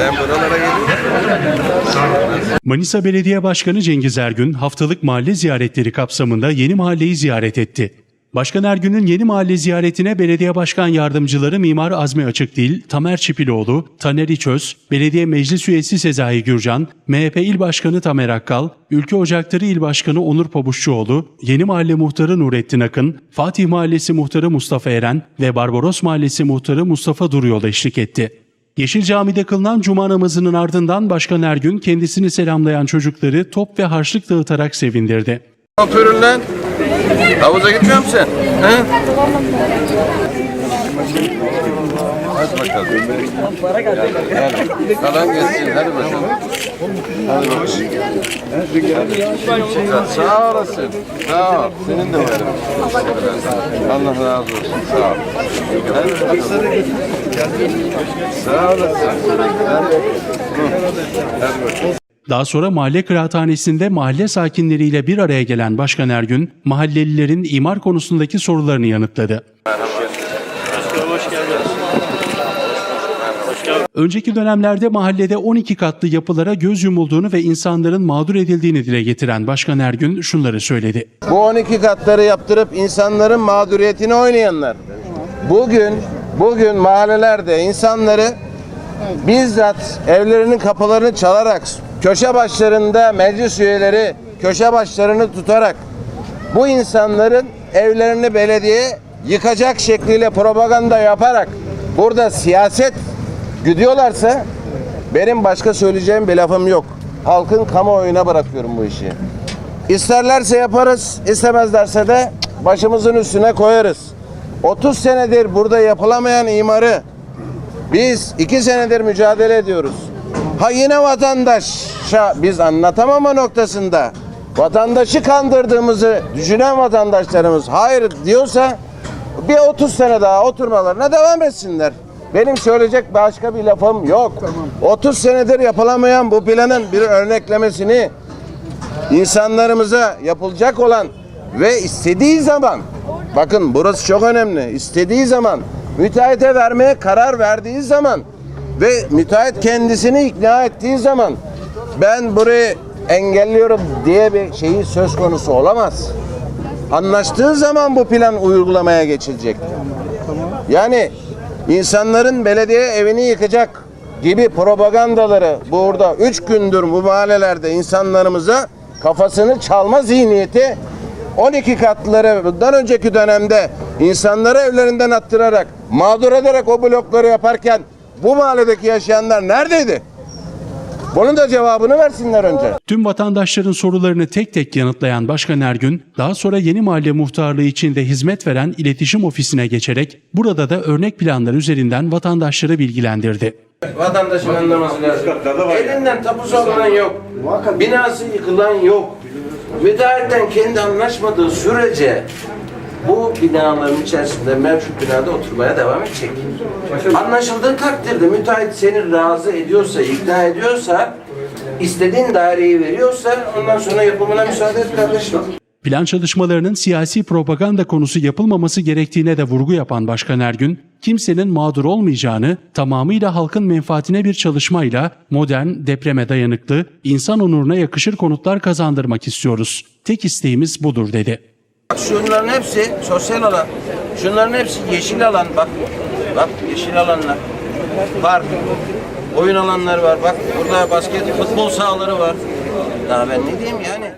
Ben buralara geliyorum. Manisa Belediye Başkanı Cengiz Ergün haftalık mahalle ziyaretleri kapsamında Yeni Mahalleyi ziyaret etti. Başkan Ergün'ün Yeni Mahalle ziyaretine Belediye Başkan Yardımcıları Mimar Azmi Açıkdil, Tamer Çipiloğlu, Taner İçöz, Belediye Meclis Üyesi Sezai Gürcan, MHP İl Başkanı Tamer Akkal, Ülke Ocakları İl Başkanı Onur Pabuççuoğlu, Yeni Mahalle Muhtarı Nurettin Akın, Fatih Mahallesi Muhtarı Mustafa Eren ve Barbaros Mahallesi Muhtarı Mustafa Duruyol eşlik etti. Yeşil Cami'de kılınan cuma namazının ardından Başkan Ergün kendisini selamlayan çocukları top ve harçlık dağıtarak sevindirdi. Lan? Havuza gitmiyor musun sen? He? Hadi bakalım. Hadi. Kalan gelsin. Hadi bakalım. Hadi bakalım. Sağ olasın. Sağ ol. Senin de verim. Allah razı olsun. Sağ ol. Hadi bakalım. Sağ olasın. Hadi bakalım. Daha sonra mahalle kıraathanesinde mahalle sakinleriyle bir araya gelen Başkan Ergün, mahallelilerin imar konusundaki sorularını yanıtladı. Önceki dönemlerde mahallede 12 katlı yapılara göz yumulduğunu ve insanların mağdur edildiğini dile getiren Başkan Ergün şunları söyledi. Bu 12 katları yaptırıp insanların mağduriyetini oynayanlar. Bugün bugün mahallelerde insanları bizzat evlerinin kapılarını çalarak köşe başlarında meclis üyeleri köşe başlarını tutarak bu insanların evlerini belediye yıkacak şekliyle propaganda yaparak burada siyaset güdüyorlarsa benim başka söyleyeceğim bir lafım yok. Halkın kamuoyuna bırakıyorum bu işi. İsterlerse yaparız, istemezlerse de başımızın üstüne koyarız. 30 senedir burada yapılamayan imarı biz iki senedir mücadele ediyoruz. Ha yine vatandaşa biz anlatamama noktasında vatandaşı kandırdığımızı düşünen vatandaşlarımız hayır diyorsa bir 30 sene daha oturmalarına devam etsinler. Benim söyleyecek başka bir lafım yok. 30 senedir yapılamayan bu planın bir örneklemesini insanlarımıza yapılacak olan ve istediği zaman bakın burası çok önemli. istediği zaman müteahhite vermeye karar verdiği zaman ve müteahhit kendisini ikna ettiği zaman ben burayı engelliyorum diye bir şeyi söz konusu olamaz. Anlaştığı zaman bu plan uygulamaya geçilecek. Yani insanların belediye evini yıkacak gibi propagandaları burada üç gündür bu mahallelerde insanlarımıza kafasını çalma zihniyeti 12 katları bundan önceki dönemde insanları evlerinden attırarak mağdur ederek o blokları yaparken bu mahalledeki yaşayanlar neredeydi? Bunun da cevabını versinler önce. Tüm vatandaşların sorularını tek tek yanıtlayan Başkan Ergün, daha sonra Yeni Mahalle Muhtarlığı içinde hizmet veren iletişim ofisine geçerek burada da örnek planlar üzerinden vatandaşları bilgilendirdi. Vatandaşın anlaması lazım. Elinden tapusu alınan yok. Binası yıkılan yok. Müteahhitten kendi anlaşmadığı sürece bu binaların içerisinde mevcut binada oturmaya devam edecek. Anlaşıldığı takdirde müteahhit seni razı ediyorsa, ikna ediyorsa, istediğin daireyi veriyorsa ondan sonra yapımına müsaade et kardeşim. Plan çalışmalarının siyasi propaganda konusu yapılmaması gerektiğine de vurgu yapan Başkan Ergün, kimsenin mağdur olmayacağını, tamamıyla halkın menfaatine bir çalışmayla modern, depreme dayanıklı, insan onuruna yakışır konutlar kazandırmak istiyoruz. Tek isteğimiz budur dedi. Şunların hepsi sosyal alan. Şunların hepsi yeşil alan. Bak, bak yeşil alanlar. Park, oyun alanları var. Bak burada basket, futbol sahaları var. Daha ben ne diyeyim yani?